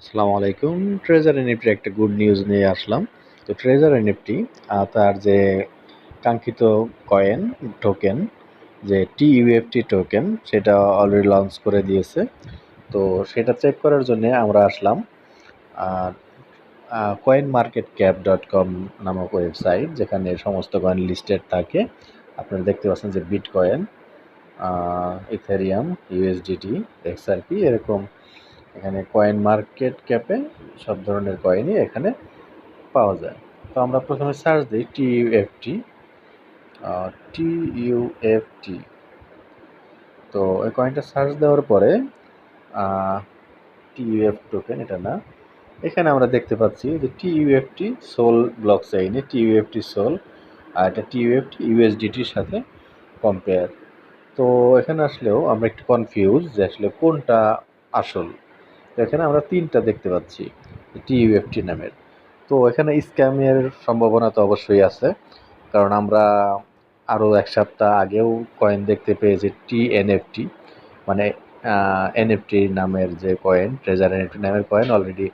আসসালামু আলাইকুম। ট্রেজার এনএফটির একটা গুড নিউজ নিয়ে আসলাম। তো ট্রেজার এনএফটি তার যে কাঙ্ক্ষিত কয়েন টোকেন যে টি টিইউএফটি টোকেন সেটা অলরেডি লঞ্চ করে দিয়েছে। তো সেটা চেক করার জন্য আমরা আসলাম। Coin market cap dot com নামক ওয়েবসাইট যেখানে সমস্ত কয়েন লিস্টেড থাকে। আপনারা দেখতে পাচ্ছেন যে bitcoin Ethereum USDT XRP এরকম এখানে কয়েন মার্কেট ক্যাপে সব ধরনের কয়েনই এখানে পাওয়া যায়। তো আমরা প্রথমে সার্চ দিই টি ইউএফটি টি ইউএফটি তো এই কয়েনটা সার্চ দেওয়ার পরে টি ইউএফ টোকেন এটা না, এখানে আমরা দেখতে পাচ্ছি যে টি ইউএফটি সোল ব্লক চাইনে টি ইউএফটি সোল আর এটা টি ইউএফটি ইউএসডিটির সাথে কম্পেয়ার তো এখানে আসলেও আমরা একটু কনফিউজ যে আসলে কোনটা আসল। এখানে আমরা তিনটা দেখতে পাচ্ছি টিইউএফটি নামের। তো এখানে স্ক্যামের সম্ভাবনা তো অবশ্যই আছে, কারণ আমরা আরও এক সপ্তাহ আগেও কয়েন দেখতে পেয়েছি টিএনএফটি মানে এনএফটি নামের যে কয়েন ট্রেজার এনএফটি নামের কয়েন অলরেডি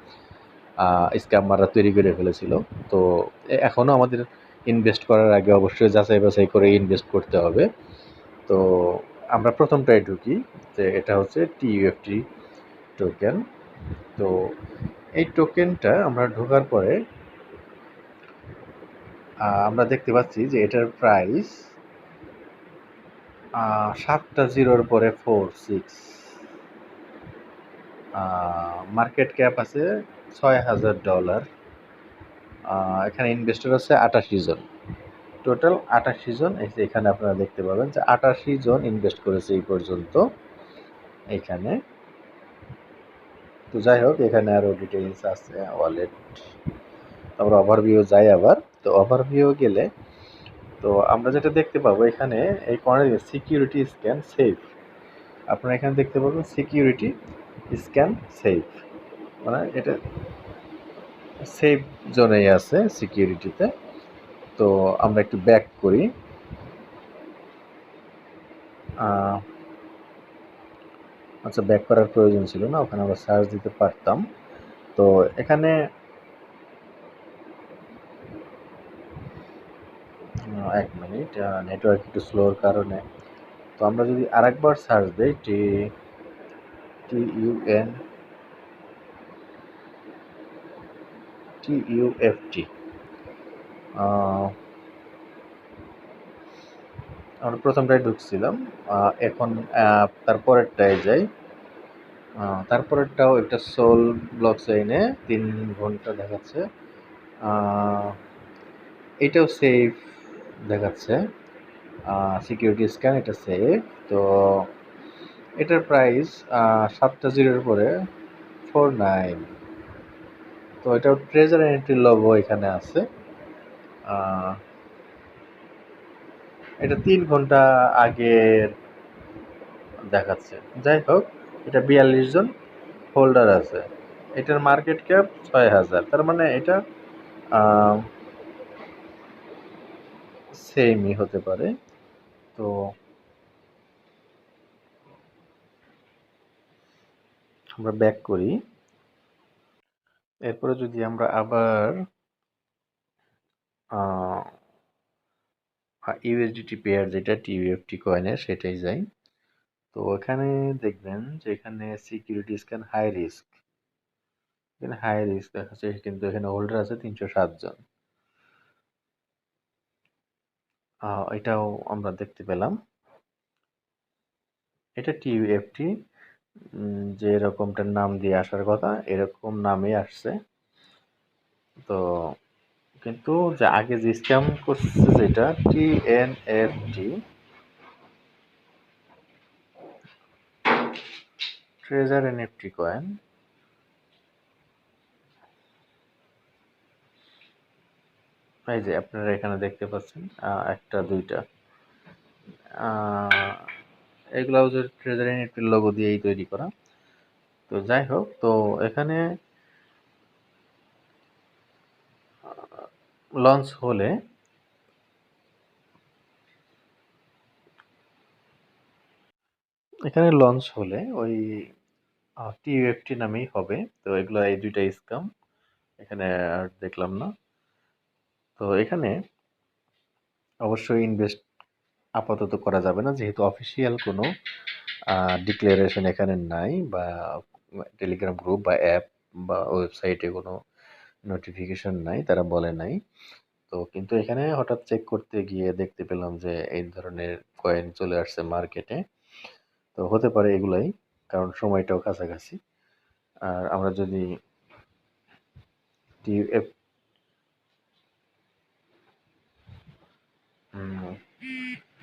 স্ক্যামাররা তৈরি করে ফেলেছিল। তো এখনও আমাদের ইনভেস্ট করার আগে অবশ্যই যাচাই বাছাই করে ইনভেস্ট করতে হবে। তো আমরা প্রথমটাই ঢুকি যে এটা হচ্ছে টিইউএফটি টোকেন তো এই টোকেনটা আমরা ঢোকার পরে আমরা দেখতে পাচ্ছি যে এটার প্রাইস সাতটা জিরোর পরে ফোর সিক্স মার্কেট ক্যাপ আছে ছয় হাজার ডলার এখানে ইনভেস্টর আছে আটাশি জন। টোটাল আটাশি জন এখানে আপনারা দেখতে পাবেন যে আটাশি জন ইনভেস্ট করেছে এই পর্যন্ত। এখানে তো যাই হোক, এখানে আরও ডিটেলস আছে ওয়ালেট তারপর ওভারভিউ যাই আবার। তো ওভারভিউ গেলে, তো আমরা যেটা দেখতে পাবো এখানে, এই কর্নারে সিকিউরিটি স্ক্যান সেফ আপনারা এখানে দেখতে পাবেন সিকিউরিটি স্ক্যান সেফ মানে এটা সেফ জোনেই আছে সিকিউরিটিতে তো। আমরা একটু ব্যাক করি। আচ্ছা ব্যাক করার প্রয়োজন ছিল না, ওখানে আমরা সার্চ দিতে পারতাম। তো এখানে এক মিনিট নেটওয়ার্ক একটু স্লোর কারণে। তো আমরা যদি আরেকবার সার্চ দিই টি টি ইউএন টি ইউএফটি আমরা প্রথমটায় ঢুকছিলাম এখন তারপরেরটায় যাই। তারপরেরটাও একটা সোল ব্লক চাইনে তিন ঘণ্টা দেখাচ্ছে। এটাও সেফ দেখাচ্ছে। সিকিউরিটি স্ক্যান এটা সেফ তো এটার প্রাইস সাতটা জিরোর পরে ফোর নাইন তো এটাও ট্রেজার এন্ট্রি লোগো এখানে আছে। এটা তিন ঘণ্টা আগের দেখাচ্ছে। যাই হোক, এটা বিয়াল্লিশ জন হোল্ডার আছে। এটার মার্কেট ক্যাপ ছয় হাজার। তার মানে এটা সেমই হতে পারে। তো আমরা ব্যাক করি। এরপরে যদি আমরা আবার ইউএসডিটি পেয়ার যেটা টিউএফটি কয়েনের সেটাই যাই। তো এখানে দেখবেন যে এখানে সিকিউরিটি স্ক্যান হাই রিস্ক এখানে হাই রিস্ক দেখাচ্ছে, কিন্তু এখানে হোল্ডার আছে তিনশো জন। এটাও আমরা দেখতে পেলাম। এটা টিউএফটি যে এরকমটার নাম দিয়ে আসার কথা, এরকম নামে আসছে। তো কিন্তু যে আগে যে স্ক্যাম করছে যেটা টিএনএফটি ট্রেজার এনএফটি কয়েন এই যে আপনারা এখানে দেখতে পাচ্ছেন একটা, দুইটা। এগুলো হচ্ছে ট্রেজার এনএফটির লোগো দিয়েই তৈরি করা। তো যাই হোক, তো এখানে লঞ্চ হলে এখানে লঞ্চ হলে ওই টিইউএফটি নামেই হবে। তো এগুলো এই দুইটা স্কাম এখানে আর দেখলাম না। তো এখানে অবশ্যই ইনভেস্ট আপাতত করা যাবে না। যেহেতু অফিসিয়াল কোনো ডিক্লারেশন এখানে নাই বা টেলিগ্রাম গ্রুপ বা অ্যাপ বা ওয়েবসাইটে কোনো নোটিফিকেশন নাই, তারা বলে নাই। তো কিন্তু এখানে হঠাৎ চেক করতে গিয়ে দেখতে পেলাম যে এই ধরনের কয়েন চলে আসছে মার্কেটে তো হতে পারে এগুলাই, কারণ সময়টাও কাছাকাছি। আর আমরা যদি টিএফ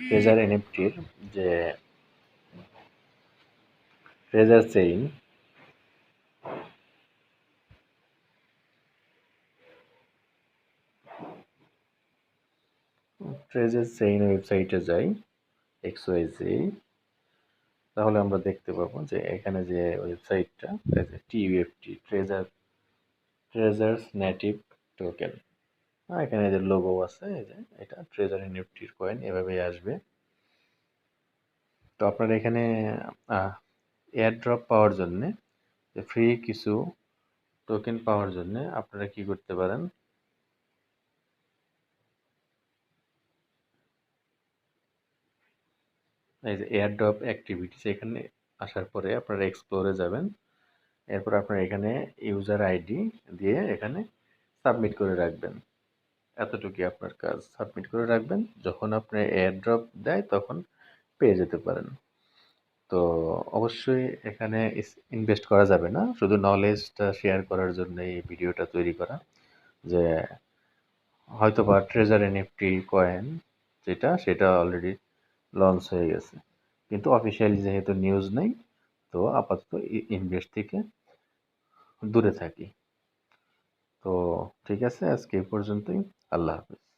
ট্রেজার এনএফটির যে ট্রেজার চেইন ট্রেজার চেইন ওয়েবসাইটে যাই এক্স ওয়াই জি তাহলে আমরা দেখতে পাবো যে এখানে যে ওয়েবসাইটটা TUFT treasure treasures native token এখানে যে লোগো আছে এটা ট্রেজার এনএফটির কয়েন এভাবেই আসবে। তো আপনার এখানে এয়ার ড্রপ পাওয়ার জন্যে ফ্রি কিছু টোকেন পাওয়ার জন্যে আপনারা কি করতে পারেন? এই যে এয়ারড্রপ অ্যাক্টিভিটিস এখানে আসার পরে আপনারা এক্সপ্লোরে যাবেন। এরপর আপনারা এখানে ইউজার আইডি দিয়ে এখানে সাবমিট করে রাখবেন। এতটুকুই আপনার কাজ। সাবমিট করে রাখবেন। যখন আপনার এয়ারড্রপ দেয় তখন পেয়ে যেতে পারেন। তো অবশ্যই এখানে ইনভেস্ট করা যাবে না। শুধু নলেজটা শেয়ার করার জন্য এই ভিডিওটা তৈরি করা। যে হয়তো বা ট্রেজার এনএফটি কয়েন যেটা, সেটা অলরেডি লঞ্চ হয়ে গেছে। কিন্তু অফিসিয়ালি যেহেতু নিউজ নেই, তো আপাতত ইনভেস্ট থেকে দূরে থাকি। তো ঠিক আছে, আজকে এই পর্যন্তই। আল্লাহ হাফিজ।